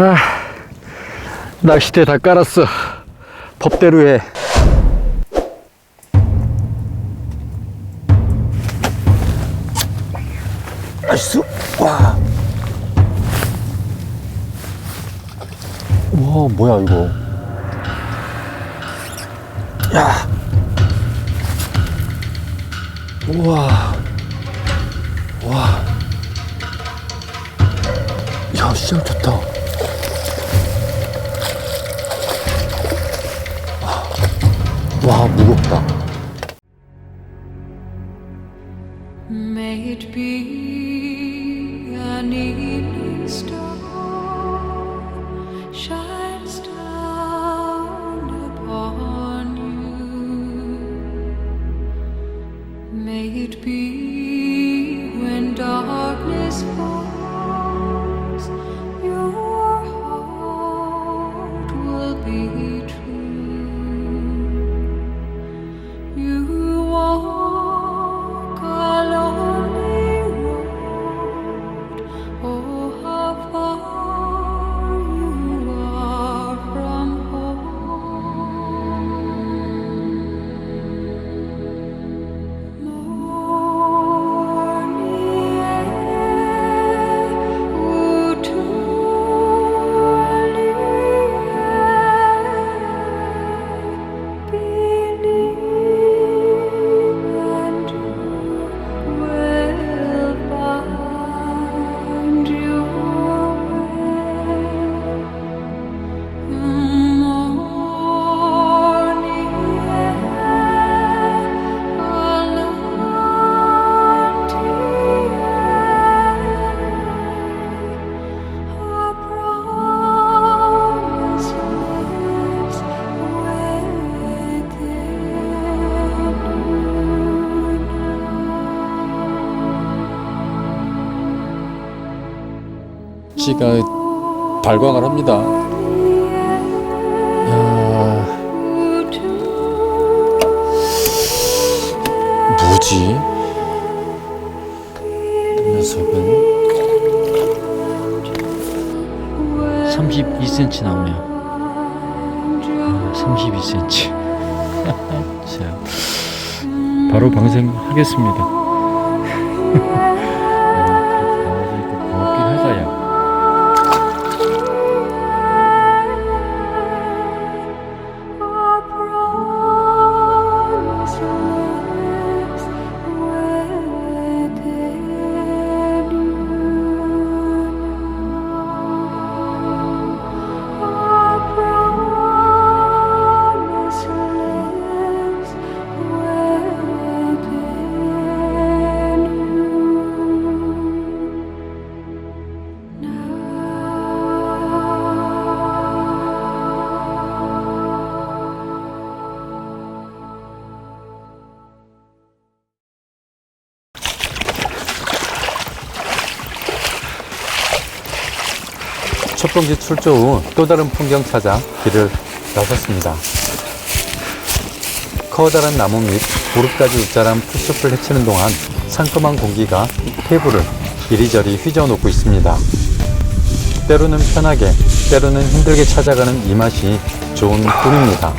아, 낚싯대 다 깔았어. 법대로 해. 나이스. 와. 와, 뭐야, 이거. 야. 우와. 와. 야, 시장 좋다. 와, 무겁다. 찌가 발광을 합니다. 야, 뭐지? 이 녀석은 32cm 나오네요. 32cm. 자, 바로 방생하겠습니다. 첫 번째 출조 후 또 다른 풍경 찾아 길을 나섰습니다. 커다란 나무 밑 무릎까지 웃자란 풀숲을 헤치는 동안 상큼한 공기가 폐부를 이리저리 휘저어놓고 있습니다. 때로는 편하게, 때로는 힘들게 찾아가는 이 맛이 좋은 꿀입니다.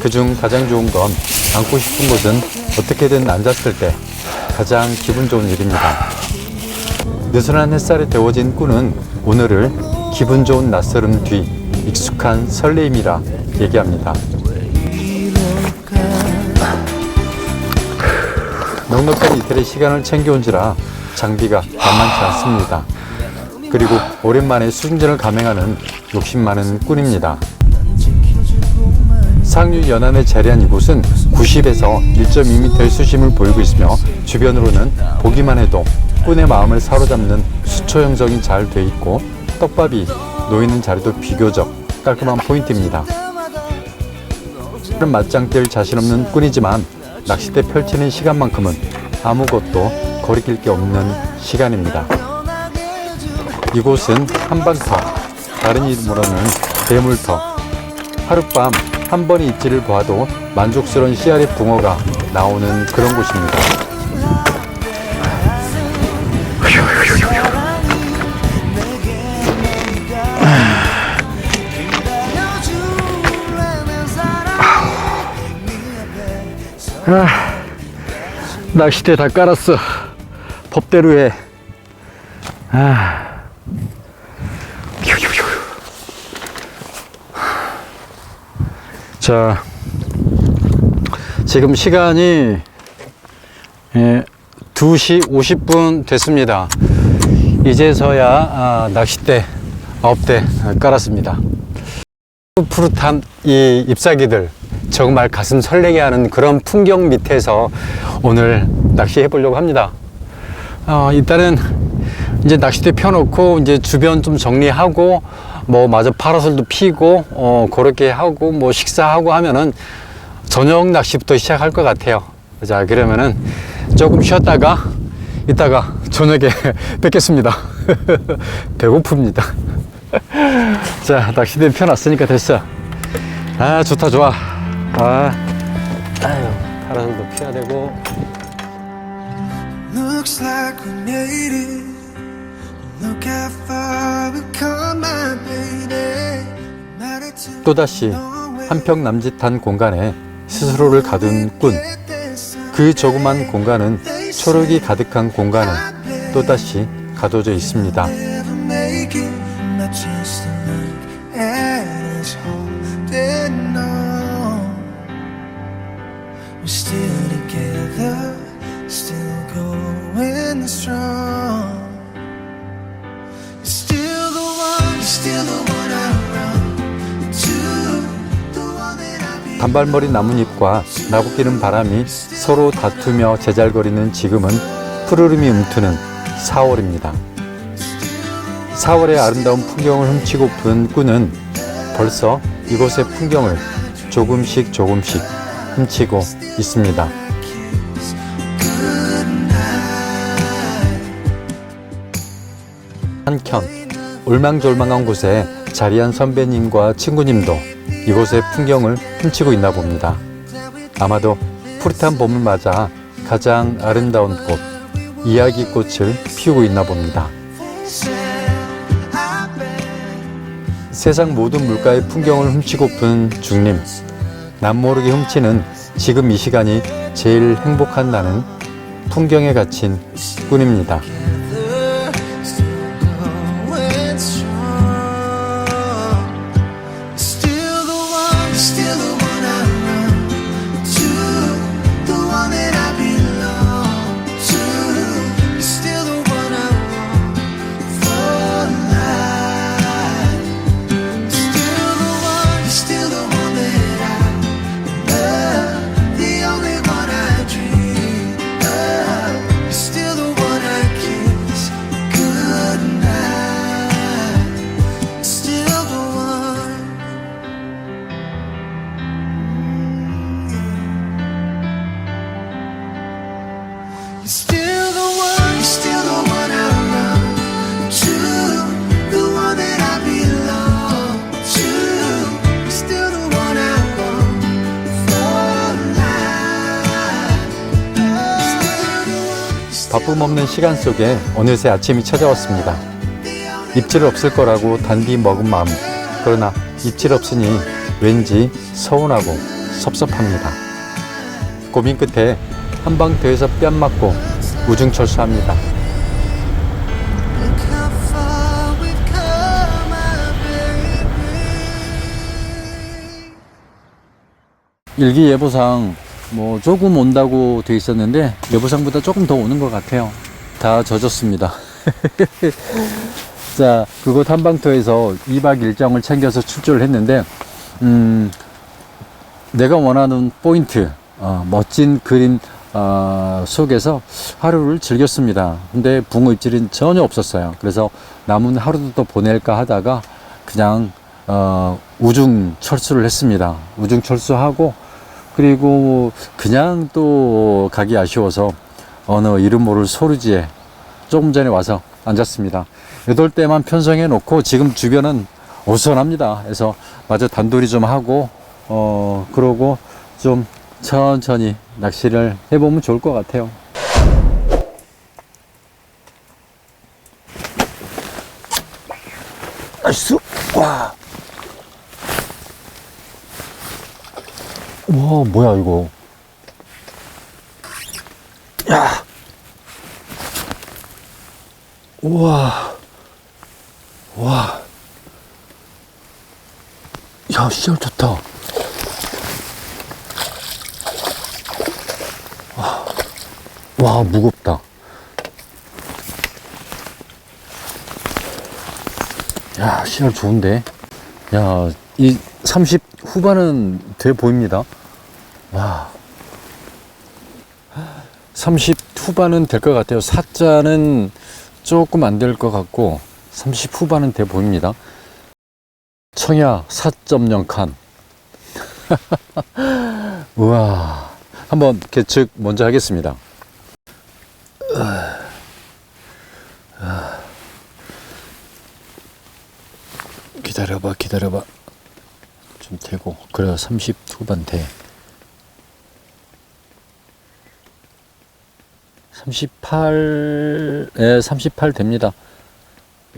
그중 가장 좋은 건 앉고 싶은 곳은 어떻게든 앉았을 때 가장 기분 좋은 일입니다. 느슨한 햇살에 데워진 꿀은 오늘을 기분 좋은 낯설음 뒤 익숙한 설레임이라 얘기합니다. 넉넉한 이틀의 시간을 챙겨온지라 장비가 만만치 않습니다. 그리고 오랜만에 수중전을 감행하는 욕심 많은 꾼입니다. 상류 연안에 자리한 이곳은 90에서 1.2m의 수심을 보이고 있으며 주변으로는 보기만 해도 꾼의 마음을 사로잡는 수초 형성이 잘 돼 있고 떡밥이 놓이는 자리도 비교적 깔끔한 포인트입니다. 맞짱 뜰 자신 없는 꾼이지만 낚싯대 펼치는 시간만큼은 아무것도 거리낄 게 없는 시간입니다. 이곳은 한방터, 다른 이름으로는 대물터. 하룻밤 한 번의 입지를 보아도 만족스러운 씨알의 붕어가 나오는 그런 곳입니다. 아, 낚싯대 다 깔았어. 법대로 해. 아. 자, 지금 시간이 예, 2시 50분 됐습니다. 이제서야 아, 낚싯대 9대 깔았습니다. 푸릇한 이 잎사귀들 정말 가슴 설레게 하는 그런 풍경 밑에서 오늘 낚시해 보려고 합니다. 어, 일단은 이제 낚싯대 펴놓고 이제 주변 좀 정리하고 뭐 마저 파라솔도 피고 어, 그렇게 하고 뭐 식사하고 하면은 저녁 낚시부터 시작할 것 같아요. 자 그러면은 조금 쉬었다가 이따가 저녁에 뵙겠습니다. 배고픕니다. 자, 낚싯대 펴놨으니까 됐어. 아, 좋다, 좋아. 아, 아유, 파라솔도 피해야 되고. Looks like we made it. Look how far we've come, my baby. Not a too 또다시 한평 남짓한 공간에 스스로를 가둔 꾼. 그 조그만 공간은 초록이 가득한 공간에 또다시 가둬져 있습니다. 단발머리 나뭇잎과 나부끼는 바람이 서로 다투며 제잘거리는 지금은 푸르름이 움트는 4월입니다. 4월의 아름다운 풍경을 훔치고픈 꾼은 벌써 이곳의 풍경을 조금씩 조금씩 훔치고 있습니다. 한켠 올망졸망한 곳에 자리한 선배님과 친구님도 이곳의 풍경을 훔치고 있나 봅니다. 아마도 푸릇한 봄을 맞아 가장 아름다운 꽃, 이야기꽃을 피우고 있나 봅니다. 세상 모든 물가의 풍경을 훔치고픈 중님. 남모르게 훔치는 지금 이 시간이 제일 행복한 나는 풍경에 갇힌 꾼입니다. 바쁨 없는 시간 속에 어느새 아침이 찾아왔습니다. 입질 없을 거라고 단디 먹은 마음. 그러나 입질 없으니 왠지 서운하고 섭섭합니다. 고민 끝에 한방 더해서 뺨 맞고 우중철수합니다. 일기예보상 뭐 조금 온다고 돼 있었는데 예보상보다 조금 더 오는 것 같아요. 다 젖었습니다. 자, 그곳 한방터에서 2박 일정을 챙겨서 출조를 했는데, 음, 내가 원하는 포인트, 어, 멋진 그림 어, 속에서 하루를 즐겼습니다. 근데 붕어 입질은 전혀 없었어요. 그래서 남은 하루도 또 보낼까 하다가 그냥 어, 우중 철수를 했습니다. 우중 철수하고 그리고 그냥 또 가기 아쉬워서 어느 이름 모를 소르지에 조금 전에 와서 앉았습니다. 이럴 때만 편성해 놓고 지금 주변은 어수선합니다. 그래서 마저 단돌이 좀 하고 어 그러고 좀 천천히 낚시를 해보면 좋을 것 같아요. 나이스! 와! 와, 뭐야, 이거. 야! 우와! 와! 야, 시절 좋다. 와, 와 무겁다. 야, 시절 좋은데? 야, 이 30 후반은 돼 보입니다. 와. 30 후반은 될 것 같아요. 4자는 조금 안 될 것 같고, 30 후반은 돼 보입니다. 청야 4.0 칸. 우와. 한번 계측 먼저 하겠습니다. 기다려봐, 기다려봐. 좀 되고. 그래, 30 후반 돼. 38, 예, 38 됩니다.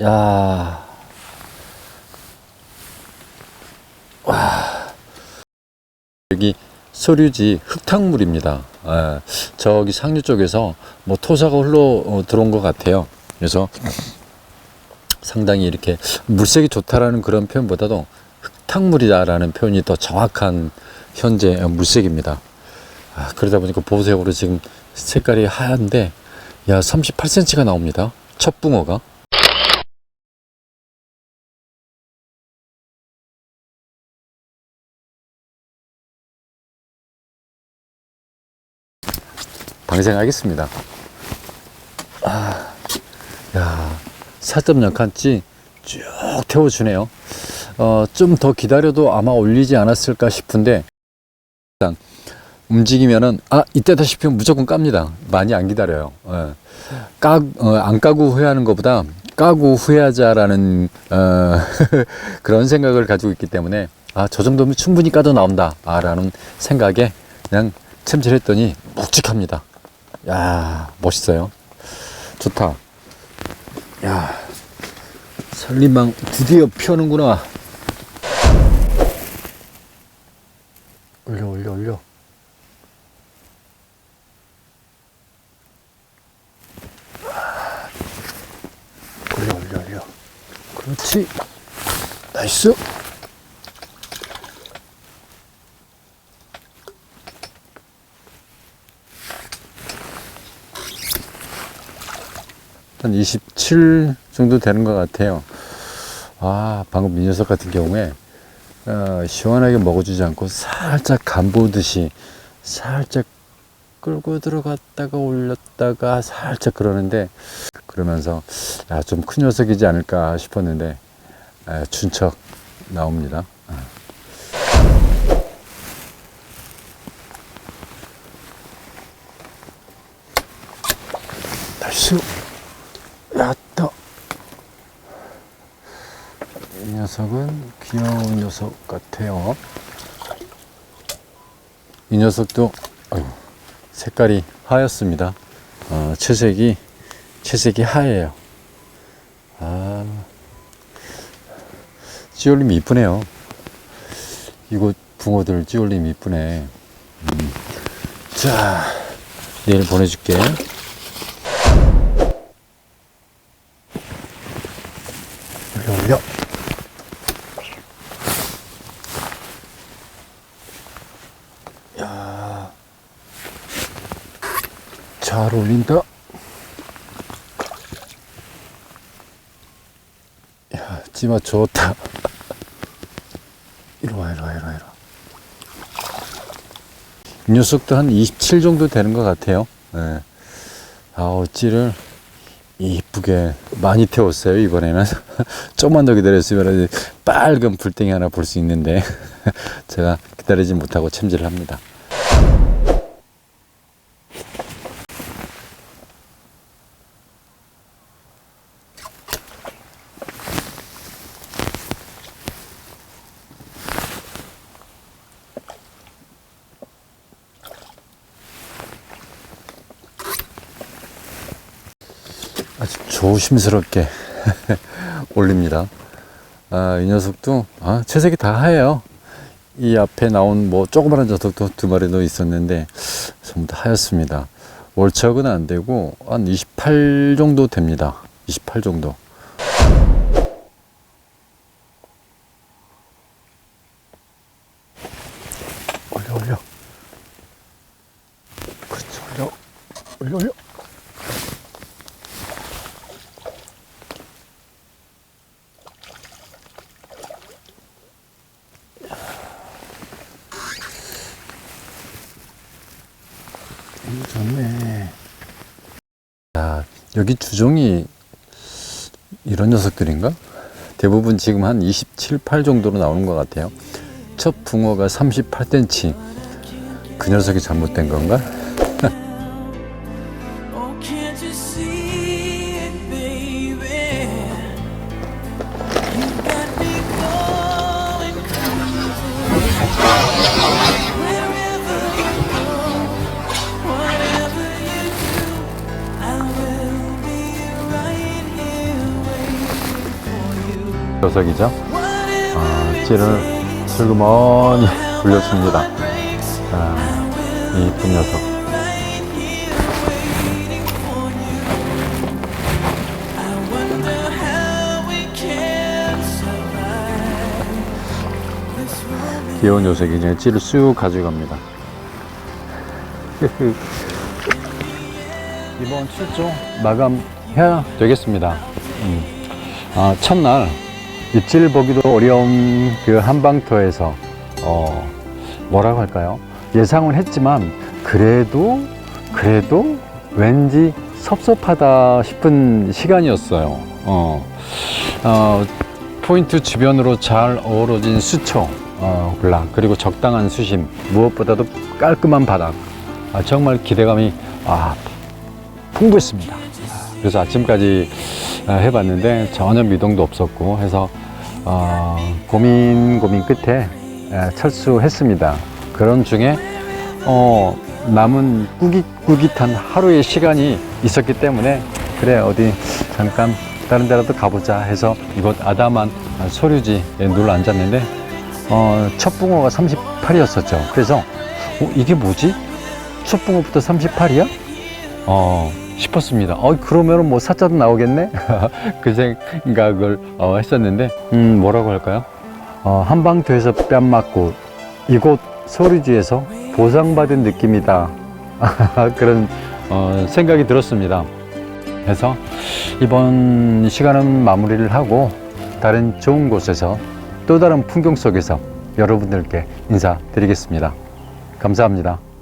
야. 와. 여기 소류지 흙탕물입니다. 예, 저기 상류 쪽에서 뭐 토사가 흘러 어, 들어온 것 같아요. 그래서 상당히 이렇게 물색이 좋다라는 그런 표현보다도 흙탕물이다라는 표현이 더 정확한 현재 물색입니다. 아, 그러다 보니까 보색으로 지금 색깔이 하얀데 야 38cm가 나옵니다. 첫 붕어가. 방생하겠습니다. 아, 야, 4.0칸치 쭉 태워주네요. 어, 좀 더 기다려도 아마 올리지 않았을까 싶은데, 일단, 움직이면은, 아, 이때다 싶으면 무조건 깝니다. 많이 안 기다려요. 예. 까, 어, 안 까고 후회하는 것보다 까고 후회하자라는, 어, 그런 생각을 가지고 있기 때문에, 아, 저 정도면 충분히 까도 나온다. 아, 라는 생각에 그냥 챔질했더니 묵직합니다. 야, 멋있어요. 좋다. 야, 산림망 드디어 피우는구나. 올려, 올려, 올려. 올려, 올려, 올려. 그렇지. 나이스. 한27 정도 되는 것 같아요. 아, 방금 이 녀석 같은 경우에, 어, 시원하게 먹어주지 않고 살짝 간 보듯이 살짝 끌고 들어갔다가 올렸다가 살짝 그러는데, 그러면서, 야, 좀큰 녀석이지 않을까 싶었는데, 아, 준척 나옵니다. 아. 나이스. 야따. 이 녀석은 귀여운 녀석 같아요. 이 녀석도 색깔이 하였습니다. 어, 채색이 채색이 하얘요. 찌올림 이쁘네요. 이곳 붕어들 찌올림 이쁘네. 음. 자, 얘를 보내줄게. 올려 올려 야 잘 올린다 야 찌마 좋다 이리와 이리와 이리와 이리와 이 녀석도 한 27 정도 되는 것 같아요. 네. 아우 찌를 이쁘게 많이 태웠어요 이번에는. 조금만 더 기다렸으면 빨간 불땡이 하나 볼 수 있는데. 제가 기다리지 못하고 챔질을 합니다 아주 조심스럽게 올립니다. 아, 이 녀석도 아, 채색이 다 하얘요. 이 앞에 나온 뭐 조그마한 녀석도 두 마리 더 있었는데 전부 다 하였습니다. 월척은 안 되고 한 28 정도 됩니다. 28 정도. 올려 올려. 그렇지 올려 올려 올려. 음, 좋네. 야, 여기 주종이 이런 녀석들인가? 대부분 지금 한 27, 8 정도로 나오는 것 같아요. 첫 붕어가 38cm. 그 녀석이 잘못된 건가? Whatever 아, 찌를 슬그머니 breaks, 아, 이 이쁜 녀석. 귀여운 녀석이 이제 찌를 쑥 가져갑니다. 이번 출조 마감해야 되겠습니다. 음. 아, 첫날 입질 보기도 어려운 그 한방터에서 어, 뭐라고 할까요? 예상은 했지만 그래도 그래도 왠지 섭섭하다 싶은 시간이었어요. 어, 어, 포인트 주변으로 잘 어우러진 수초, 어, 군락, 그리고 적당한 수심, 무엇보다도 깔끔한 바닥. 아, 정말 기대감이 아, 풍부했습니다. 그래서 아침까지 아, 해봤는데 전혀 미동도 없었고 해서 어, 고민 고민 끝에 에, 철수했습니다. 그런 중에 어, 남은 꾸깃꾸깃한 하루의 시간이 있었기 때문에 그래 어디 잠깐 다른 데라도 가보자 해서 이곳 아담한 소류지에 눌러 앉았는데 어, 첫 붕어가 38이었었죠. 그래서 어, 이게 뭐지? 첫 붕어부터 38이야? 어, 싶었습니다. 어, 그러면은 뭐 사자도 나오겠네? 그 생각을 어, 했었는데, 음, 뭐라고 할까요? 어, 한방터에서 뺨 맞고 이곳 소리지에서 보상받은 느낌이다. 그런 어, 생각이 들었습니다. 그래서 이번 시간은 마무리를 하고 다른 좋은 곳에서 또 다른 풍경 속에서 여러분들께 인사드리겠습니다. 감사합니다.